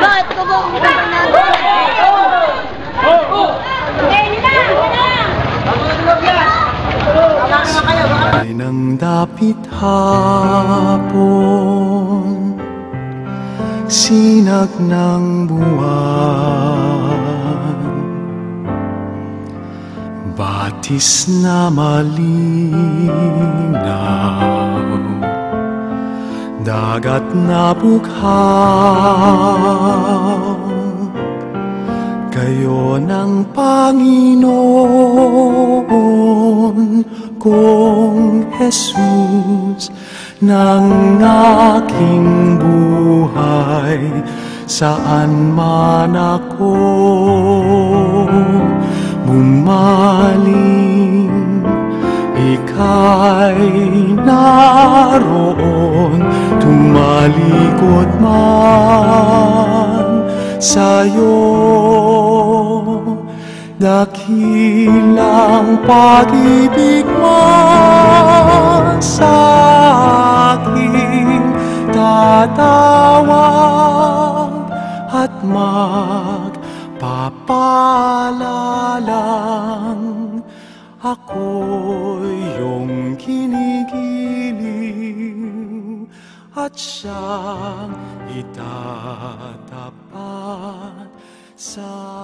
Bakit ko ba ang pinagod? Ay nang dapit hapon Sinag ng buwan Batis na malinaw Dagat na bughaw Kayo ng Panginoon kong Jesus ng aking buhay. Saan man ako bumaling ika'y naroon tumalikod man sa'yo dakilang pag-ibig mo sa aking tatawag at magpapalalang ako'y iyong at siyang itatapat sa